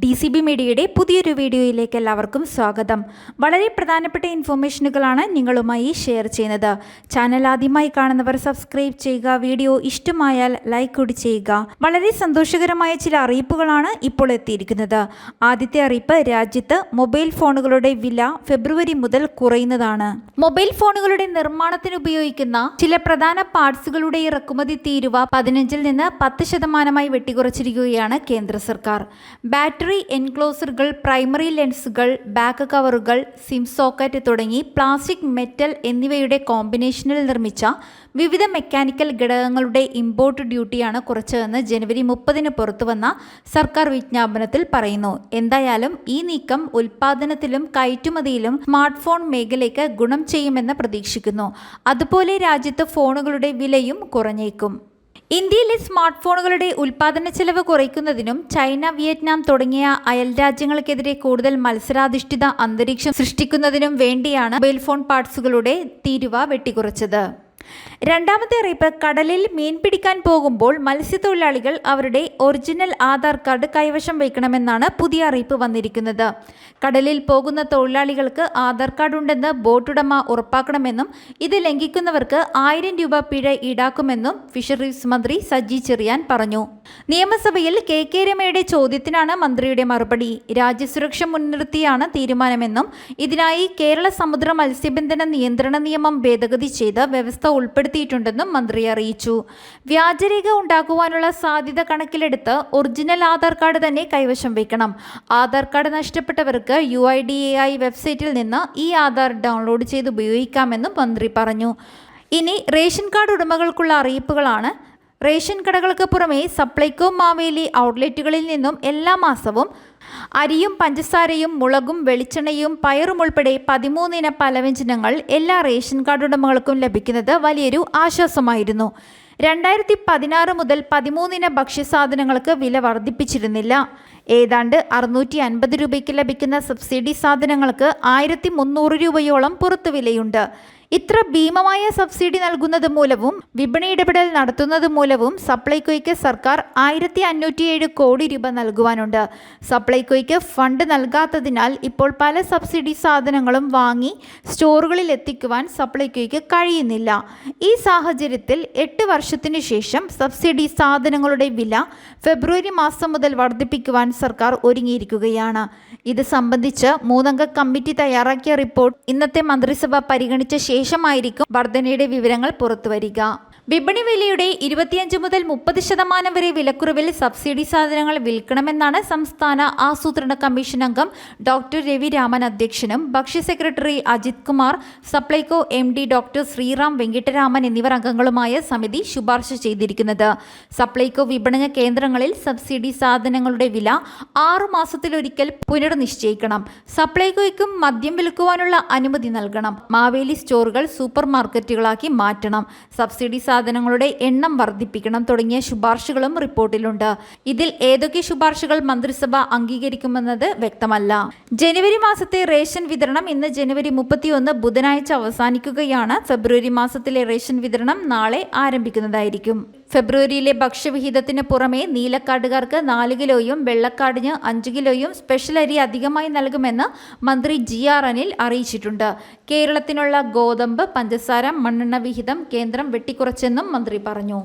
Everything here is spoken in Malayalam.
ഡി സി ബി മീഡിയയുടെ പുതിയൊരു വീഡിയോയിലേക്ക് എല്ലാവർക്കും സ്വാഗതം. വളരെ പ്രധാനപ്പെട്ട ഇൻഫോർമേഷനുകളാണ് നിങ്ങളുമായി ഷെയർ ചെയ്യുന്നത്. ചാനൽ ആദ്യമായി കാണുന്നവർ സബ്സ്ക്രൈബ് ചെയ്യുക വീഡിയോ ഇഷ്ടമായാൽ ലൈക്ക് കൂടി ചെയ്യുക. വളരെ സന്തോഷകരമായ ചില അറിയിപ്പുകളാണ് ഇപ്പോൾ എത്തിയിരിക്കുന്നത്. ആദ്യത്തെ അറിയിപ്പ് രാജ്യത്ത് മൊബൈൽ ഫോണുകളുടെ വില ഫെബ്രുവരി മുതൽ കുറയുന്നതാണ്. മൊബൈൽ ഫോണുകളുടെ നിർമ്മാണത്തിന് ഉപയോഗിക്കുന്ന ചില പ്രധാന പാർട്സുകളുടെ ഇറക്കുമതി തീരുവ പതിനഞ്ചിൽ നിന്ന് പത്ത് ശതമാനമായി വെട്ടിക്കുറച്ചിരിക്കുകയാണ് കേന്ദ്ര സർക്കാർ. ബാറ്ററി എൻക്ലോസറുകൾ പ്രൈമറി ലെൻസുകൾ ബാക്ക് കവറുകൾ സിം സോക്കറ്റ് തുടങ്ങി പ്ലാസ്റ്റിക് മെറ്റൽ എന്നിവയുടെ കോമ്പിനേഷനിൽ നിർമ്മിച്ച വിവിധ മെക്കാനിക്കൽ ഘടകങ്ങളുടെ ഇമ്പോർട്ട് ഡ്യൂട്ടിയാണ് കുറച്ചതെന്ന് ജനുവരി മുപ്പതിന് പുറത്തുവന്ന സർക്കാർ വിജ്ഞാപനത്തിൽ പറയുന്നു. എന്തായാലും ഈ നീക്കം ഉൽപാദനത്തിലും കയറ്റുമതിയിലും സ്മാർട്ട് ഫോൺ മേഖലയ്ക്ക് ഗുണം ചെയ്യുമെന്ന് പ്രതീക്ഷിക്കുന്നു. അതുപോലെ രാജ്യത്ത് ഫോണുകളുടെ വിലയും കുറഞ്ഞേക്കും. ഇന്ത്യയിലെ സ്മാർട്ട് ഫോണുകളുടെ ഉൽപാദന ചെലവ് കുറയ്ക്കുന്നതിനും ചൈന വിയറ്റ്നാം തുടങ്ങിയ അയൽ രാജ്യങ്ങൾക്കെതിരെ കൂടുതൽ മത്സരാധിഷ്ഠിത അന്തരീക്ഷം സൃഷ്ടിക്കുന്നതിനും വേണ്ടിയാണ് മൊബൈൽ ഫോൺ പാർട്സുകളുടെ തീരുവ വെട്ടിക്കുറച്ചത്. രണ്ടാമത്തെ അറിയിപ്പ് കടലിൽ മീൻ പിടിക്കാൻ പോകുമ്പോൾ മത്സ്യത്തൊഴിലാളികൾ അവരുടെ ഒറിജിനൽ ആധാർ കാർഡ് കൈവശം വയ്ക്കണമെന്നാണ് പുതിയ അറിയിപ്പ് വന്നിരിക്കുന്നത്. കടലിൽ പോകുന്ന തൊഴിലാളികൾക്ക് ആധാർ കാർഡ് ഉണ്ടെന്ന് ബോട്ടുടമ ഉറപ്പാക്കണമെന്നും ഇത് ലംഘിക്കുന്നവർക്ക് ആയിരം രൂപ പിഴ ഈടാക്കുമെന്നും ഫിഷറീസ് മന്ത്രി സജി ചെറിയാൻ പറഞ്ഞു. നിയമസഭയിൽ കെ കെ രമയുടെ ചോദ്യത്തിനാണ് മന്ത്രിയുടെ മറുപടി. രാജ്യസുരക്ഷ മുൻനിർത്തിയാണ് തീരുമാനമെന്നും ഇതിനായി കേരള സമുദ്ര മത്സ്യബന്ധന നിയന്ത്രണ നിയമം ഭേദഗതി ചെയ്ത് വ്യവസ്ഥ ഉൾപ്പെടുത്തിയിട്ടുണ്ടെന്നും മന്ത്രി അറിയിച്ചു. വ്യാജരേഖ ഉണ്ടാക്കുവാനുള്ള സാധ്യത കണക്കിലെടുത്ത് ഒറിജിനൽ ആധാർ കാർഡ് തന്നെ കൈവശം വയ്ക്കണം. ആധാർ കാർഡ് നഷ്ടപ്പെട്ടവർക്ക് U I D A I വെബ്സൈറ്റിൽ നിന്ന് ഈ ആധാർ ഡൗൺലോഡ് ചെയ്ത് ഉപയോഗിക്കാമെന്നും മന്ത്രി പറഞ്ഞു. ഇനി റേഷൻ കാർഡ് ഉടമകൾക്കുള്ള അറിയിപ്പുകളാണ് റേഷൻ കടകൾക്ക് പുറമെ സപ്ലൈകോ മാവേലി ഔട്ട്ലെറ്റുകളിൽ നിന്നും എല്ലാ മാസവും അരിയും പഞ്ചസാരയും മുളകും വെളിച്ചെണ്ണയും പയറും ഉൾപ്പെടെ പതിമൂന്നിന പലവ്യഞ്ജനങ്ങൾ എല്ലാ റേഷൻ കാർഡ് ഉടമകൾക്കും ലഭിക്കുന്നത് വലിയൊരു ആശ്വാസമായിരുന്നു. രണ്ടായിരത്തി പതിനാറ് മുതൽ പതിമൂന്നിന ഭക്ഷ്യസാധനങ്ങൾക്ക് വില വർദ്ധിപ്പിച്ചിരുന്നില്ല. ഏതാണ്ട് അറുന്നൂറ്റി അൻപത് രൂപയ്ക്ക് ലഭിക്കുന്ന സബ്സിഡി സാധനങ്ങൾക്ക് ആയിരത്തി മുന്നൂറ് രൂപയോളം പുറത്തു വിലയുണ്ട് ഇത്ര ഭീമമായ സബ്സിഡി നൽകുന്നത് മൂലവും വിപണി ഇടപെടൽ നടത്തുന്നത് മൂലവും സപ്ലൈകോയ്ക്ക് സർക്കാർ ആയിരത്തി അഞ്ഞൂറ്റിയേഴ് കോടി രൂപ നൽകുവാനുണ്ട്. സപ്ലൈകോയ്ക്ക് ഫണ്ട് നൽകാത്തതിനാൽ ഇപ്പോൾ പല സബ്സിഡി സാധനങ്ങളും വാങ്ങി സ്റ്റോറുകളിൽ എത്തിക്കുവാൻ സപ്ലൈകോയ്ക്ക് കഴിയുന്നില്ല. ഈ സാഹചര്യത്തിൽ എട്ട് വർഷത്തിനു ശേഷം സബ്സിഡി സാധനങ്ങളുടെ വില ഫെബ്രുവരി മാസം മുതൽ വർദ്ധിപ്പിക്കുവാൻ സർക്കാർ ഒരുങ്ങിയിരിക്കുകയാണ്. ഇത് സംബന്ധിച്ച് മൂന്നംഗ കമ്മിറ്റി തയ്യാറാക്കിയ റിപ്പോർട്ട് ഇന്നത്തെ മന്ത്രിസഭ പരിഗണിച്ച ശേഷമായിരിക്കും വർധനയുടെ വിവരങ്ങൾ പുറത്തുവരിക വിപണി വിലയുടെ ഇരുപത്തിയഞ്ച് മുതൽ മുപ്പത് ശതമാനം വരെ വിലക്കുറവിൽ സബ്സിഡി സാധനങ്ങൾ വിൽക്കണമെന്നാണ് സംസ്ഥാന ആസൂത്രണ കമ്മീഷൻ അംഗം ഡോക്ടർ രവി രാമൻ അധ്യക്ഷനും ഭക്ഷ്യ secretary Ajith Kumar Supplyco M D doctor Sreeram Venkitaraman എന്നിവർ അംഗങ്ങളുമായ സമിതി ശുപാർശ ചെയ്തിരിക്കുന്നത്. സപ്ലൈകോ വിപണന കേന്ദ്രങ്ങളിൽ സബ്സിഡി സാധനങ്ങളുടെ വില ആറു മാസത്തിലൊരിക്കൽ പുനർനിശ്ചയിക്കണം. സപ്ലൈകോയ്ക്കും മദ്യം വിൽക്കുവാനുള്ള അനുമതി നൽകണം. മാവേലി സ്റ്റോറുകൾ സൂപ്പർ മാർക്കറ്റുകളാക്കി മാറ്റണം. സബ്സിഡി സാധനങ്ങളുടെ എണ്ണം വർദ്ധിപ്പിക്കണം തുടങ്ങിയ ശുപാർശകളും റിപ്പോർട്ടിലുണ്ട്. ഇതിൽ ഏതൊക്കെ ശുപാർശകൾ മന്ത്രിസഭ അംഗീകരിക്കുമെന്നത് വ്യക്തമല്ല. ജനുവരി മാസത്തെ റേഷൻ വിതരണം ഇന്ന് ജനുവരി മുപ്പത്തിയൊന്ന് ബുധനാഴ്ച അവസാനിക്കുകയാണ്. ഫെബ്രുവരി മാസത്തിലെ റേഷൻ വിതരണം നാളെ ആരംഭിക്കുന്നതായിരിക്കും. ഫെബ്രുവരിയിലെ ഭക്ഷ്യവിഹിതത്തിന് പുറമെ നീലക്കാടുകാർക്ക് നാല് കിലോയും വെള്ളക്കാടിന് അഞ്ച് കിലോയും സ്പെഷ്യൽ അരി അധികമായി നൽകുമെന്ന് മന്ത്രി ജി ആർ അനിൽ അറിയിച്ചിട്ടുണ്ട്. കേരളത്തിനുള്ള ഗോതമ്പ് പഞ്ചസാര മണ്ണെണ്ണ വിഹിതം കേന്ദ്രം വെട്ടിക്കുറച്ചെന്നും മന്ത്രി പറഞ്ഞു.